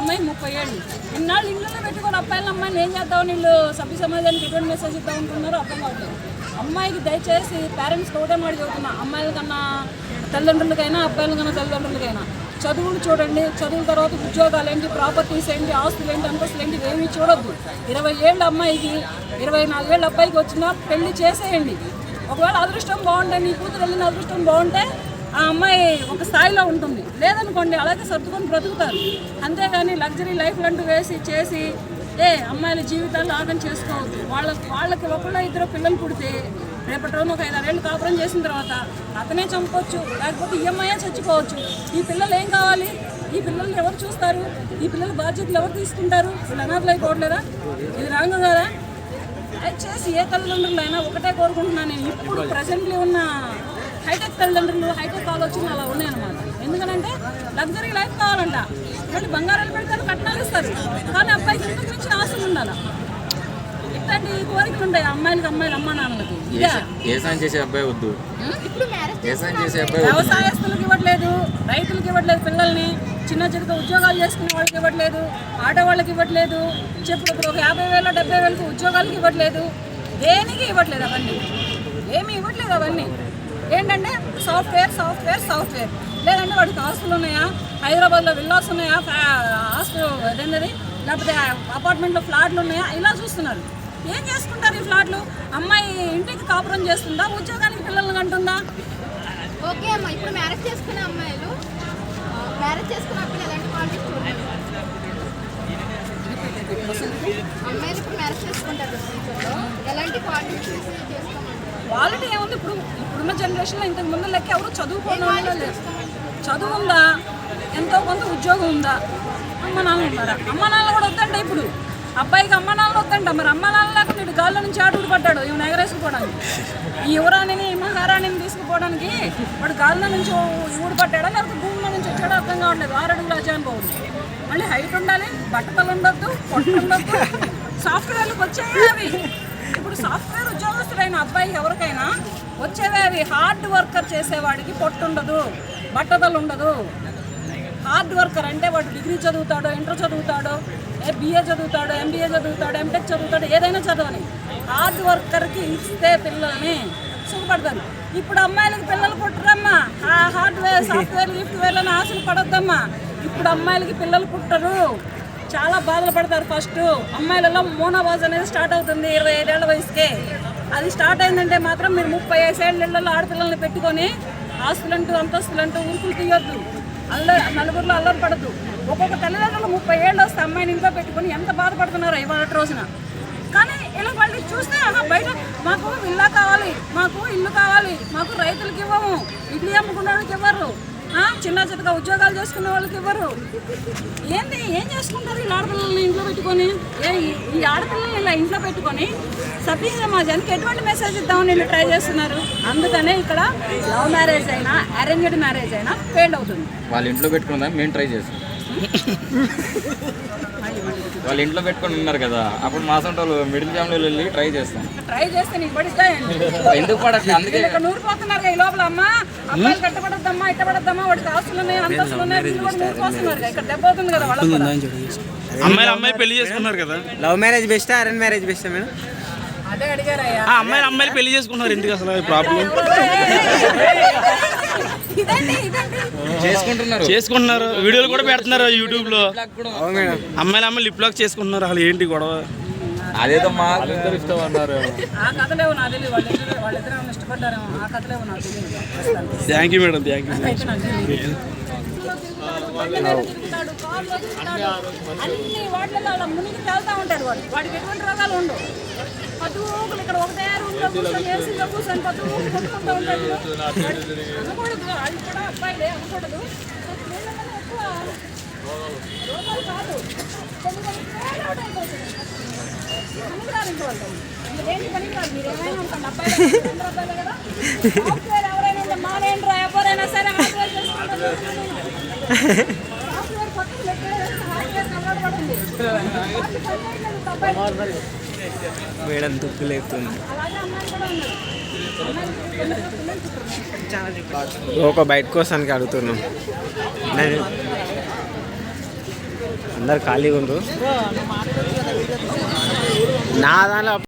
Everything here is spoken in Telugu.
అమ్మాయి ముప్పై ఏళ్ళు. ఇన్నాళ్ళు ఇళ్ళలో పెట్టుకొని అబ్బాయిల అమ్మాయిని ఏం చేద్దాం? వీళ్ళు సభ్య సమాజానికి ఎటువంటి మెసేజ్ ఇద్దాం అనుకున్నారో అర్థం కావట్లేదు. అమ్మాయికి దయచేసి పేరెంట్స్కి ఒకటే మాట చెబుతున్నా. అమ్మాయిల కన్నా తల్లిదండ్రులకైనా అబ్బాయిల కన్నా తల్లిదండ్రులకైనా చదువులు చూడండి. చదువుల తర్వాత ఉద్యోగాలు ఏంటి? ప్రాపర్టీస్ ఏంటి? ఆస్తులు ఏంటి? అంతస్తులు ఏంటి? ఏమీ చూడొద్దు. ఇరవై ఏళ్ళ అమ్మాయికి ఇరవై నాలుగేళ్ళ అబ్బాయికి వచ్చినా పెళ్ళి చేసేయండి. ఒకవేళ అదృష్టం బాగుంటే నీ కూతురు వెళ్ళిన అదృష్టం బాగుంటే ఆ అమ్మాయి ఒక స్థాయిలో ఉంటుంది. లేదనుకోండి అలాగే సర్దుకొని బ్రతుకుతారు. అంతేగాని లగ్జరీ లైఫ్ అంటూ వేసి చేసి ఏ అమ్మాయిల జీవితాలు ఆగం చేసుకోవద్దు. వాళ్ళ వాళ్ళకి ఒకళ్ళ ఇద్దరు పిల్లలు పుడితే రేపటి రోజున ఒక ఐదారేళ్ళు కాపురం చేసిన తర్వాత అతనే చంపవచ్చు లేకపోతే ఈఎంఐ చచ్చిపోవచ్చు. ఈ పిల్లలు ఏం కావాలి? ఈ పిల్లల్ని ఎవరు చూస్తారు? ఈ పిల్లల బాధ్యతలు ఎవరు తీసుకుంటారు? వీళ్ళు అనాథలు అయిపోవట్లేదా? ఇది రాంగ్ కదా? దయచేసి ఏ తల్లిదండ్రులు అయినా ఒకటే కోరుకుంటున్నాను నేను. ఇప్పుడు ప్రజెంట్లీ ఉన్న హైటెక్ తల్లిదండ్రులు హైటెక్ ఆలోచనలు అలా ఉన్నాయన్నమాట ఎందుకంటే లగ్జరీ లైఫ్ కావాలంట. మళ్ళీ బంగారాలు పెడతారు కట్నాలు ఇస్తారు. కానీ అబ్బాయికి ఇంతకు మించిన ఆశలు ఉండాలి? ఇట్లాంటి కోరికలు ఉంటాయి. అమ్మాయిలకి అమ్మాయిలు అమ్మా నాన్నలకి. వ్యవసాయం చేసే అబ్బాయి వద్దు. ఇప్పుడు మ్యారేజ్ వ్యవసాయం చేసే అబ్బాయి వద్దు. వ్యవసాయస్తులకు ఇవ్వట్లేదు రైతులకు ఇవ్వట్లేదు పిల్లల్ని చిన్న చిన్న ఉద్యోగాలు చేసుకునే వాళ్ళకి ఇవ్వట్లేదు ఆడవాళ్ళకి ఇవ్వట్లేదు చెప్పు ఇప్పుడు ఒక యాభై వేల డెబ్బై వేలకు ఉద్యోగాలకి ఇవ్వట్లేదు. దేనికి ఇవ్వట్లేదు అవన్నీ? ఏమీ ఇవ్వట్లేదు అవన్నీ. ఏంటంటే సాఫ్ట్వేర్ సాఫ్ట్వేర్ సాఫ్ట్వేర్ లేదంటే వాడికి ఆస్తులు ఉన్నాయా? హైదరాబాద్లో విల్లాస్ ఉన్నాయా? హాస్టల్ ఆస్తులు అదేంటది లేకపోతే అపార్ట్మెంట్లో ఫ్లాట్లు ఉన్నాయా? ఇలా చూస్తున్నారు. ఏం చేసుకుంటారు ఈ ఫ్లాట్లు అమ్మాయి ఇంటికి కాపురం చేస్తుందా? ఉద్యోగానికి పిల్లల్ని కంటుందా? ఓకే అమ్మ ఇప్పుడు మ్యారేజ్ చేసుకున్న అమ్మాయిలు మ్యారేజ్ చేసుకున్న పిల్లలు ఎలాంటి క్వాలిటీస్ చూడాలి అమ్మాయిలు ఇప్పుడు మ్యారేజ్ చేసుకుంటారు కదా ఫ్యూచర్లో ఎలాంటి క్వాలిటీస్ చూసి చేసుకోమంటారు క్వాలిటీ ఏముంది ఇప్పుడు ఇప్పుడున్న జనరేషన్లో ఇంతకు ముందు లెక్క ఎవరు చదువుకోవడం వాళ్ళు చదువు ఉందా? ఎంతో కొంత ఉద్యోగం ఉందా? అమ్మ నాన్న ఉన్నారా? అమ్మ నాన్న కూడా వద్దంట ఇప్పుడు. అబ్బాయికి అమ్మ నాన్న వద్దంట. మరి అమ్మ నాన్న లేకుండా ఇటు గాల్లో నుంచి ఆటూడు పడ్డాడు ఈమె ఎగరేసుకుపోవడానికి. ఈ యువరాణిని మహారాణిని తీసుకుపోవడానికి వాడు గాల్లో నుంచి ఊడు పడ్డాడా లేకపోతే భూమిలో నుంచి వచ్చాడో? అర్థం కావట్లేదు. ఆరడుగు అడుగులు పోవద్దు మళ్ళీ హైట్ ఉండాలి బట్టలు ఉండొద్దు పొట్ట ఉండొద్దు. సాఫ్ట్వేర్లకు వచ్చాయి అవి. ఇప్పుడు సాఫ్ట్వేర్ ఉద్యోగస్తులైన అబ్బాయి ఎవరికైనా వచ్చేవే హార్డ్ వర్కర్ చేసేవాడికి పొట్టు ఉండదు బట్టదలు ఉండదు. హార్డ్ వర్కర్ అంటే వాడు డిగ్రీ చదువుతాడో ఇంటర్ చదువుతాడో ఏ బిఏ చదువుతాడో ఎంబీఏ చదువుతాడో ఎంటెక్ చదువుతాడో ఏదైనా చదవని. హార్డ్ వర్కర్కి ఇస్తే పిల్లల్ని సుఖపడతారు. ఇప్పుడు అమ్మాయిలకి పిల్లలు పుట్టరమ్మా. ఆ హార్డ్వేర్ సాఫ్ట్వేర్ గిఫ్ట్వేర్ అని ఆశలు పడొద్దమ్మా. ఇప్పుడు అమ్మాయిలకి పిల్లలు పుట్టరు. చాలా బాధలు పడతారు ఫస్ట్ అమ్మాయిలలో మోనోబాజ్ అనేది స్టార్ట్ అవుతుంది ఇరవై ఐదేళ్ళ వయసుకే. అది స్టార్ట్ అయిందంటే మాత్రం మీరు ముప్పై ఐదేళ్ళలో ఆడపిల్లల్ని పెట్టుకొని ఆస్తులంటూ అంతస్తులంటూ ఉరుకులు తీయొద్దు. అల్లరి నలుగురిలో అల్లరి పడద్దు. ఒక్కొక్క తల్లిదండ్రులు ముప్పై ఏళ్ళు వస్తే అమ్మాయిని ఇంట్లో పెట్టుకొని ఎంత బాధపడుతున్నారో ఇవాళ రోజున. కానీ ఇలా వాళ్ళు చూస్తే ఆహా, బయట మాకు ఇల్లా కావాలి మాకు ఇల్లు కావాలి మాకు రైతులకి ఇవ్వము ఇడ్లీ అమ్ముకున్న వాళ్ళకి ఇవ్వరు. చిన్న చిన్నగా ఉద్యోగాలు చేసుకునే వాళ్ళకి ఇవ్వరు. ఏంది ఏం చేసుకుంటారు ఈ ఆడపిల్లల్ని ఇంట్లో పెట్టుకొని? ఏ ఈ- ఈ ఆడపిల్లల్ని ఇలా ఇంట్లో పెట్టుకొని? సభ్య సమాజానికి ఎటువంటి మెసేజ్ ఇద్దామని వీళ్ళు ట్రై చేస్తున్నారు? అందుకనే ఇక్కడ లవ్ మ్యారేజ్ అయినా అరేంజ్డ్ మ్యారేజ్ అయినా ఫెయిల్ అవుతుంది. వాళ్ళు ఇంట్లో పెట్టుకుందాం మేము ట్రై చేస్తాం వాళ్ళ ఇంట్లో పెట్టుకొని ఉన్నారు కదా అప్పుడు మా సొంత వాళ్ళు మిడిల్ ఫ్యామిలీలో వెళ్ళి ట్రై చేస్తాం ట్రై చేస్తే నీకు పడిస్తాయండి ఎందుకు పడట్లేదు అందుకే ఇక్కడ నూరిపోతున్నారు ఈ లోపల అమ్మ అమ్మాయిలు కట్టబడద్దమ్మా ఇట్టబడద్దమ్మా వాడికి ఆస్తులు ఉన్నాయి అంతస్తులు ఉన్నాయి వీళ్ళు కూడా నూరిపోతున్నారు ఇక్కడ దెబ్బ అవుతుంది కదా వాళ్ళకి. అమ్మాయిలు అమ్మాయి పెళ్ళి చేసుకున్నారు కదా లవ్ మ్యారేజ్ బెస్టా అరేంజ్ మ్యారేజ్ బెస్టా మేడం అదే అడిగారయ్యా అమ్మాయిలు అమ్మాయిలు పెళ్ళి చేసుకున్నారు ఎందుకు అసలు ప్రాబ్లం చేసుకుంటున్నారు. చేసుకుంటున్నారు. వీడియోలు కూడా పెడుతున్నారు యూట్యూబ్లో. అమ్మాయిలు అమ్మాయిలు లిప్ లాక్ చేసుకుంటున్నారు. అసలు ఏంటి గొడవ? అదేదో మా ఇష్టం అన్నారు. Thank you madam thank you. అన్ని వాటిల్లో అలా మునిగి తేలుతా వాడు వాడికి ఎటువంటి రోగాలు ఉండవు. పది ఊకులు ఇక్కడ ఒకటే రూమ్లో కూర్చొని ఏసీలో కూర్చొని పది ఊకులు కొట్టుకుంటూ ఉంటాడు వాడు అనకూడదు అది కూడా అబ్బాయిలే అనకూడదు వీళ్ళకన్నా ఎక్కువ రోగాలు కాదు కొన్ని కొన్ని ఫెయిల్ అవుట్ అయిపోతుంది పనికిరారు ఇంకో వాళ్ళు. మీరు ఏంటి పనికిరారు? మీరు ఏమైనా ఉంటారు అబ్బాయిలు అందరూ అబ్బాయిలే కదా సాఫ్ట్వేర్ ఎవరైనా ఉంటే మానేంట్రా ఎవరైనా సరే హార్డ్వేర్ చేసుకుంటారు సాఫ్ట్వేర్ పక్కన పెట్టేసి హార్డ్వేర్ అలవాటు పడింది వాళ్ళు తుప్పు లేపుతుంది ఒక బయట కోసానికి అడుగుతున్నాం. నేను. అందరు ఖాళీగా ఉండరు నా దానిలో